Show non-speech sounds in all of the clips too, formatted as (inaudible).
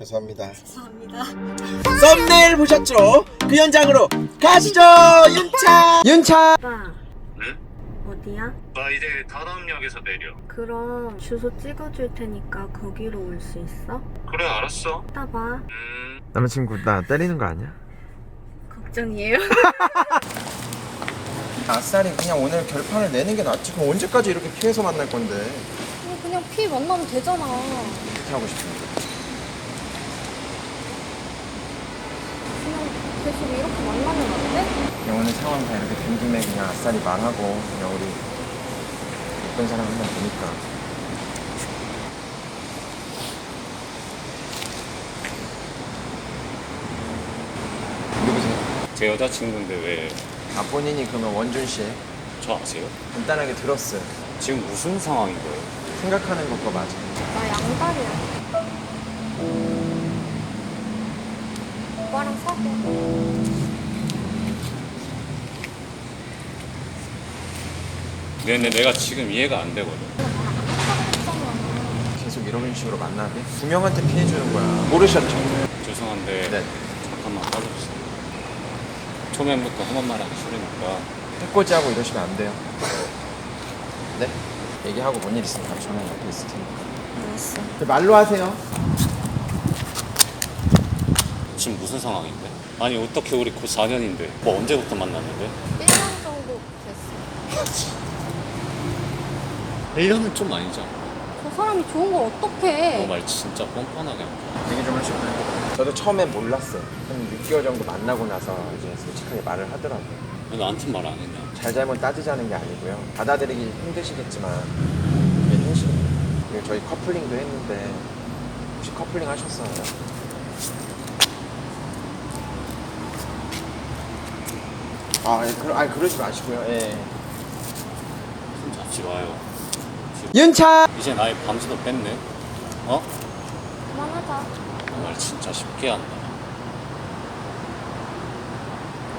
죄송합니다. 죄송합니다. 썸네일 보셨죠? 그 현장으로 가시죠 윤차 윤차 오빠 응? 어디야? 나 이제 다다음역에서 내려. 그럼 주소 찍어줄 테니까 거기로 올 수 있어? 그래 알았어. 이따 봐. 음. 남자친구 나 때리는 거 아니야? 걱정이에요. (laughs) 아싸리 그냥 오늘 결판을 내는 게 낫지 그럼 언제까지 이렇게 피해서 만날 건데 그냥 피 만나면 되잖아. 그렇게 하고 싶은데 계속 이렇게 만나면 안 돼? 오늘 상황 다 이렇게 된 김에 그냥 아싸리 말하고 그냥 우리 예쁜 사람 한 번 보니까 누구세요? 제 여자친구인데 왜 저 아 본인이 그러면 원준 씨 아세요? 간단하게 들었어요 지금 무슨 상황인 거예요? 생각하는 것과 맞아 나 양다리야. 오빠랑 사귀어. 근데 내가 지금 이해가 안 되거든. 계속 이런 식으로 만나게 두 명한테 피해 주는 거야 모르셨죠? 죄송한데 네 잠깐만 빠져주세요. 초면부터 험한 말 하기 싫으니까 해코지하고 이러시면 안 돼요 네 얘기하고 뭔 일 있으면 바로 전화 옆에 있을 테니까 알았어. 그 말로 하세요 지금 무슨 상황인데? 아니 어떻게 우리 곧 4년인데 뭐 언제부터 만났는데? 1년 정도 됐어. 1년은 좀 아니죠? 저 사람이 좋은 걸 어떡해. 너 말 진짜 뻔뻔하게 한다. 얘기 좀 하실까요? 저도 처음에 몰랐어요 한 6개월 정도 만나고 나서 이제 솔직하게 말을 하더라고요 왜 나한테 말 안 했냐? 잘잘못 따지자는 게 아니고요 받아들이기 힘드시겠지만 이게 그리고 저희 커플링도 했는데 혹시 커플링 하셨어요? 아, 예, 그러, 아니, 그러지 마시고요. 예. 손 잡지 마요. 윤차! 이제 나의 밤새도 뺐네. 어? 그만하자. 너말 진짜 쉽게 한다.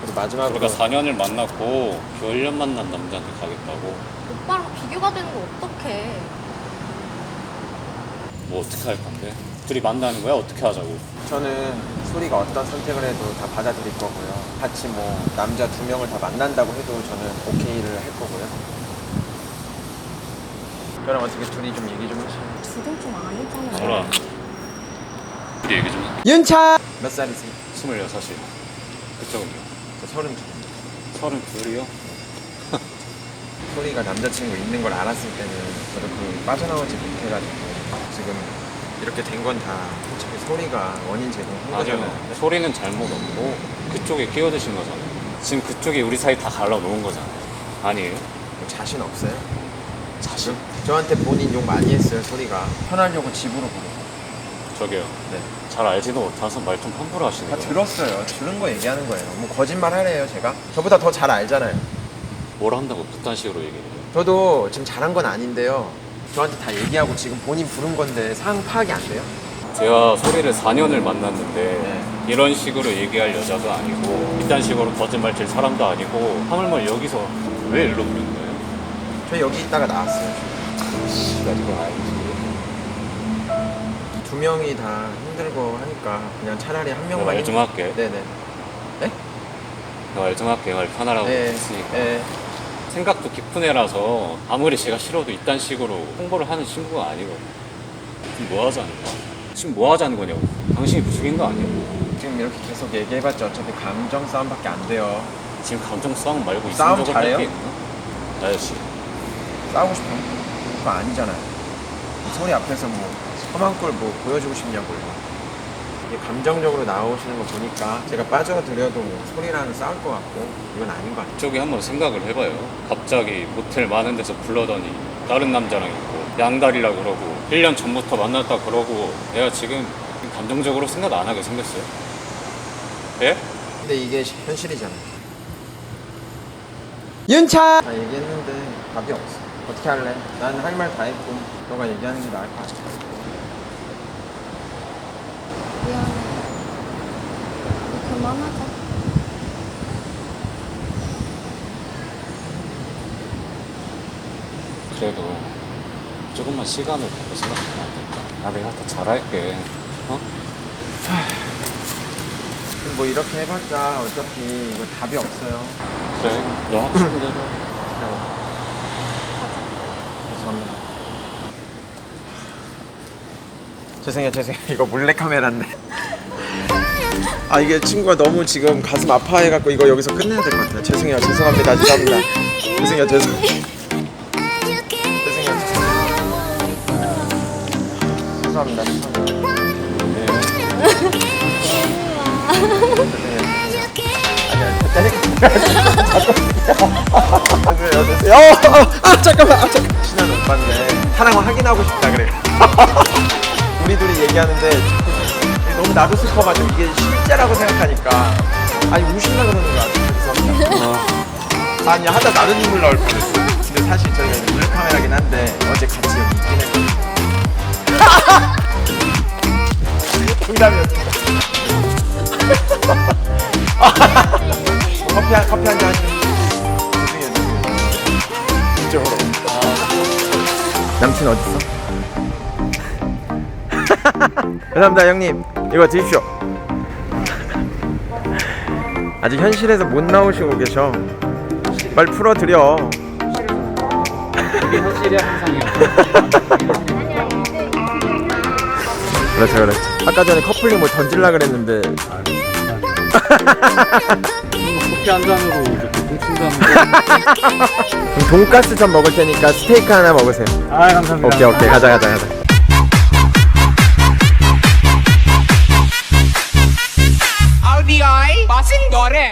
그리고 마지막으로 우리가 4년을 만났고 그 1년 만난 남자한테 가겠다고 오빠랑 비교가 되는 거 어떡해. 뭐 어떻게 할 건데? 둘이 만나는 거야? 어떻게 하자고? 저는 소리가 어떤 선택을 해도 다 받아들일 거고요. 같이 뭐 남자 두 명을 다 만난다고 해도 저는 오케이를 할 거고요. 그럼 어떻게 둘이 좀 얘기 좀 하시죠. 둘은 좀 아니잖아. 설아 우리 얘기 좀 해. 윤차! 몇 살이세요? 26이 그쪽은요? 저 서른 두. 32이요? 소리가 남자친구 있는 걸 알았을 때는 저도 그 빠져나오지 못해가지고 지금 이렇게 된 건 다 솔직히 소리가 원인 제공한 아니요. 거잖아요. 소리는 잘못 없고 그쪽에 끼어드신 거잖아요. 지금 그쪽이 우리 사이 다 갈라놓은 거잖아요. 아니에요? 뭐 자신 없어요? 자신? 저한테 본인 욕 많이 했어요 소리가. 편하려고 집으로 부르고. 저기요. 네. 잘 알지도 못해서 말 좀 함부로 하시는 다 들었어요. 들은 거 얘기하는 거예요. 뭐 거짓말 하래요 제가. 저보다 더 잘 알잖아요. 뭘 한다고 그딴 식으로 얘기해요? 저도 지금 잘한 건 아닌데요 저한테 다 얘기하고 지금 본인 부른 건데 상황 파악이 안 돼요? 제가 소리를 4년을 만났는데 네. 이런 식으로 얘기할 여자도 아니고 이딴 식으로 거짓말 칠 사람도 아니고 하물며 여기서 왜 일로 부른 거예요? 저 여기 있다가 나왔어요 씨가 이거 알지 두 명이 다 힘들고 하니까 그냥 차라리 한 내가 명만 말좀 할게 네네 네? 내가 말좀 할게 말 편하라고 네. 했으니까 네. 생각도 깊은 애라서 아무리 제가 싫어도 이딴 식으로 홍보를 하는 친구가 아니거든 지금 뭐 하자는 거야? 지금 뭐 하자는 거냐고 당신이 부족인 거 아니야? 지금 이렇게 계속 얘기해봤자 어차피 감정 싸움밖에 안 돼요 지금 감정 싸움 말고 싸움 이성적으로 잘해요? 있나? 나여씨 싸우고 싶어요? 그거 아니잖아요 소리 앞에서 뭐 험한 걸뭐 보여주고 싶냐고요 이게 감정적으로 나오시는 거 보니까 제가 빠져들여도 뭐 소리랑 싸울 것 같고 이건 아닌 것 같아요 저기 한번 생각을 해봐요. 갑자기 모텔 많은 데서 불러더니 다른 남자랑 있고 양다리라 그러고 1년 전부터 만났다 그러고 내가 지금 감정적으로 생각 안 하게 생겼어요. 예? 근데 이게 시- 현실이잖아요 윤차! 다 얘기했는데 답이 없어 어떻게 할래? 난 할 말 다 했고 너가 얘기하는 게 나을 것 같아 미안해. 그만하자. 그래도 조금만 시간을 갖고 생각하면 안 될까? 나 내가 더 잘할게. 어? 뭐 이렇게 해봤자 어차피 이거 답이 없어요. 그래 너 하고 싶은 대로 죄송합니다. 죄송해요, 죄송해요. 이거 몰래 카메라인데. 아 이게 친구가 너무 지금 가슴 아파해갖고 이거 여기서 끝내야 될 것 같아요. 죄송해요, 죄송합니다, 죄송합니다. 죄송해요, 죄송. 죄송해요, 죄송합니다. 죄송합니다. 어, 아 잠깐만, 아 잠깐. 친한 오빠인데 사랑을 확인하고 싶다 그래. 우리들이 얘기하는데 너무 나도 슬퍼가지고 이게 실제라고 생각하니까 아니 우실라 그러는 거야. 그래서 아니 하다 나도 눈물 나올 뻔했어. 근데 사실 저희가 이제 몰카메라긴 한데 어제 같이 여기 있긴 했거든요. (laughs) 농담이었습니다. (laughs) 커피 한 커피 한잔 하시면 죄송해요. 죄송해요. 이쪽으로. 남친 어딨어? (laughs) 감사합니다 형님. 이거 드십시오. 아직 현실에서 못 나오시고 계셔. 빨리 풀어드려. 현실이 항상이야 그렇죠 그렇죠. 아까 전에 커플링 뭐 던질라 그랬는데. 커피 한 잔으로 이렇게 그럼 돈가스 전 먹을 테니까 스테이크 하나 먹으세요. 거아 감사합니다. 오케이 오케이. 가자 가자 가자 cuore.